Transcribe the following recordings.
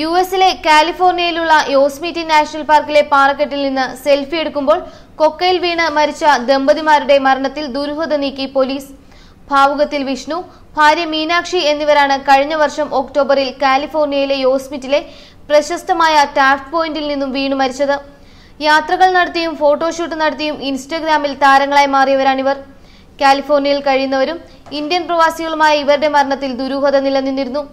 U എസിലെ കാലിഫോർണിയയിലുള്ള യോസ്മീറ്റി national പാർക്കിലെ പാറക്കെട്ടിൽ നിന്ന് സെൽഫി എടുക്കുമ്പോൾ കൊക്കയിൽ വീണ് മരിച്ച ദമ്പതിമാരുടെ മരണത്തിൽ ദുരൂഹത നീക്കി പോലീസ്. ഭാവുകത്തിൽ വിഷ്ണു ഭാര്യ മീനാക്ഷി എന്നിവരാണ് കഴിഞ്ഞ വർഷം ഒക്ടോബറിൽ കാലിഫോർണിയയിലെ യോസ്മിറ്റിലെ പ്രശസ്തമായ ടാഫ് പോയിന്റിൽ നിന്നും വീണു മരിച്ചത്. യാത്രകൾ നടത്തിയും ഫോട്ടോഷൂട്ട് നടത്തിയും ഇൻസ്റ്റഗ്രാമിൽ താരങ്ങളായി മാറിയവരാണിവർ. കാലിഫോർണിയയിൽ കഴിയുന്നവരും ഇന്ത്യൻ പ്രവാസികളുമായ ഇവരുടെ മരണത്തിൽ ദുരൂഹത നിലനിന്നിരുന്നു.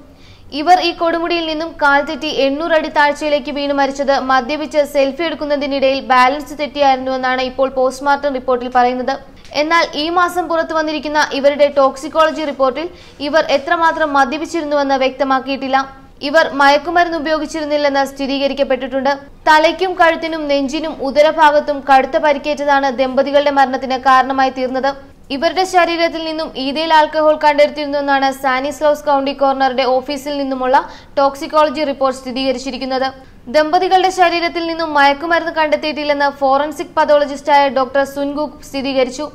ഇവർ ഈ കൊടുമുടിയിൽ നിന്നും കാൽ തെറ്റി എണ്ണൂറ് അടി താഴ്ചയിലേക്ക് വീണു മരിച്ചത് മദ്യപിച്ച് സെൽഫി എടുക്കുന്നതിനിടയിൽ ബാലൻസ് തെറ്റിയായിരുന്നുവെന്നാണ് ഇപ്പോൾ പോസ്റ്റ്മോർട്ടം റിപ്പോർട്ടിൽ പറയുന്നത്. എന്നാൽ ഈ മാസം പുറത്തു വന്നിരിക്കുന്ന ഇവരുടെ ടോക്സിക്കോളജി റിപ്പോർട്ടിൽ ഇവർ എത്രമാത്രം മദ്യപിച്ചിരുന്നുവെന്ന് വ്യക്തമാക്കിയിട്ടില്ല. ഇവർ മയക്കുമരുന്ന് ഉപയോഗിച്ചിരുന്നില്ലെന്ന് സ്ഥിരീകരിക്കപ്പെട്ടിട്ടുണ്ട്. തലയ്ക്കും കഴുത്തിനും നെഞ്ചിനും ഉദരഭാഗത്തും കടുത്ത പരിക്കേറ്റതാണ് ദമ്പതികളുടെ മരണത്തിന് കാരണമായി തീർന്നത്. ഇവരുടെ ശരീരത്തിൽ നിന്നും ഈതയിൽ ആൽക്കഹോൾ കണ്ടെടുത്തിരുന്നുവെന്നാണ് സാനിസ്ലോസ് കൗണ്ടി കോർണറുടെ ഓഫീസിൽ നിന്നുമുള്ള ടോക്സിക്കോളജി റിപ്പോർട്ട് സ്ഥിരീകരിച്ചിരിക്കുന്നത്. ദമ്പതികളുടെ ശരീരത്തിൽ നിന്നും മയക്കുമരുന്ന് കണ്ടെത്തിയിട്ടില്ലെന്ന് ഫോറൻസിക് പതോളജിസ്റ്റായ ഡോക്ടർ സുൻഗുക് സ്ഥിരീകരിച്ചു.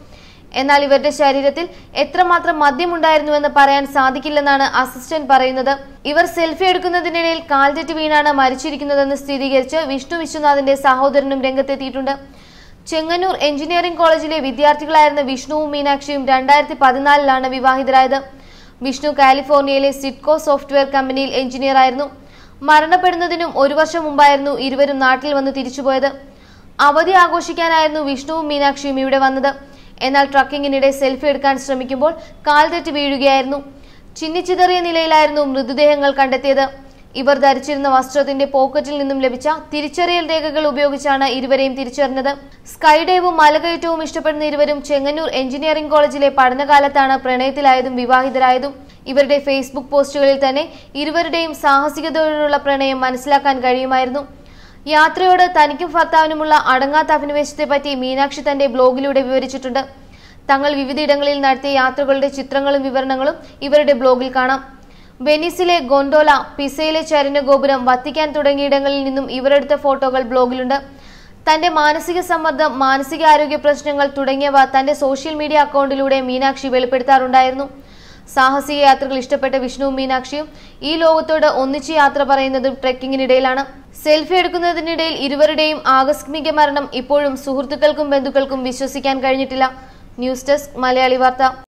എന്നാൽ ഇവരുടെ ശരീരത്തിൽ എത്രമാത്രം മദ്യമുണ്ടായിരുന്നുവെന്ന് പറയാൻ സാധിക്കില്ലെന്നാണ് അസിസ്റ്റന്റ് പറയുന്നത്. ഇവർ സെൽഫി എടുക്കുന്നതിനിടയിൽ കാൽതെറ്റ് വീണാണ് മരിച്ചിരിക്കുന്നതെന്ന് സ്ഥിരീകരിച്ച് വിഷ്ണു വിശ്വനാഥിന്റെ സഹോദരനും രംഗത്തെത്തിയിട്ടുണ്ട്. ചെങ്ങന്നൂർ എഞ്ചിനീയറിംഗ് കോളേജിലെ വിദ്യാർത്ഥികളായിരുന്ന വിഷ്ണുവും മീനാക്ഷിയും രണ്ടായിരത്തി പതിനാലിലാണ് വിവാഹിതരായത്. വിഷ്ണു കാലിഫോർണിയയിലെ സിഡ്കോ സോഫ്റ്റ്വെയർ കമ്പനിയിൽ എഞ്ചിനീയർ ആയിരുന്നു. മരണപ്പെടുന്നതിനും ഒരു വർഷം മുമ്പായിരുന്നു ഇരുവരും നാട്ടിൽ വന്ന് തിരിച്ചുപോയത്. അവധി ആഘോഷിക്കാനായിരുന്നു വിഷ്ണുവും മീനാക്ഷിയും ഇവിടെ വന്നത്. എന്നാൽ ട്രക്കിങ്ങിനിടെ സെൽഫി എടുക്കാൻ ശ്രമിക്കുമ്പോൾ കാൽ തെറ്റി വീഴുകയായിരുന്നു ചിന്നിച്ചിതറിയ നിലയിലായിരുന്നു മൃതദേഹങ്ങൾ കണ്ടെത്തിയത്. ഇവർ ധരിച്ചിരുന്ന വസ്ത്രത്തിന്റെ പോക്കറ്റിൽ നിന്നും ലഭിച്ച തിരിച്ചറിയൽ രേഖകൾ ഉപയോഗിച്ചാണ് ഇരുവരെയും തിരിച്ചറിഞ്ഞത്. സ്കൈ ഡൈവും മലകയറ്റവും ഇഷ്ടപ്പെടുന്ന ഇരുവരും ചെങ്ങന്നൂർ എഞ്ചിനീയറിംഗ് കോളേജിലെ പഠനകാലത്താണ് പ്രണയത്തിലായതും വിവാഹിതരായതും. ഇവരുടെ ഫേസ്ബുക്ക് പോസ്റ്റുകളിൽ തന്നെ ഇരുവരുടെയും സാഹസികതയോടുള്ള പ്രണയം മനസ്സിലാക്കാൻ കഴിയുമായിരുന്നു. യാത്രയോട് തനിക്കും ഭർത്താവിനുമുള്ള അടങ്ങാത്ത അഭിനിവേശത്തെപ്പറ്റി മീനാക്ഷി തന്റെ ബ്ലോഗിലൂടെ വിവരിച്ചിട്ടുണ്ട്. തങ്ങൾ വിവിധയിടങ്ങളിൽ നടത്തിയ യാത്രകളുടെ ചിത്രങ്ങളും വിവരണങ്ങളും ഇവരുടെ ബ്ലോഗിൽ കാണാം. വെനീസിലെ ഗോണ്ടോല പിസയിലെ ചരനഗോപുരം വത്തിക്കാൻ തുടങ്ങിയിടങ്ങളിൽ നിന്നും ഇവരെടുത്ത ഫോട്ടോകൾ ബ്ലോഗിലുണ്ട്. തന്റെ മാനസിക സമ്മർദ്ദം മാനസികാരോഗ്യ പ്രശ്നങ്ങൾ തുടങ്ങിയവ തന്റെ സോഷ്യൽ മീഡിയ അക്കൗണ്ടിലൂടെ മീനാക്ഷി വെളിപ്പെടുത്താറുണ്ടായിരുന്നു. സാഹസിക യാത്രകൾ ഇഷ്ടപ്പെട്ട വിഷ്ണുവും മീനാക്ഷിയും ഈ ലോകത്തോട് ഒന്നിച്ച് യാത്ര പറയുന്നതും ട്രെക്കിങ്ങിനിടയിലാണ്. സെൽഫി എടുക്കുന്നതിനിടയിൽ ഇരുവരുടെയും ആകസ്മിക മരണം ഇപ്പോഴും സുഹൃത്തുക്കൾക്കും ബന്ധുക്കൾക്കും വിശ്വസിക്കാൻ കഴിഞ്ഞിട്ടില്ല. ന്യൂസ് ഡെസ്ക് മലയാളി വാർത്ത.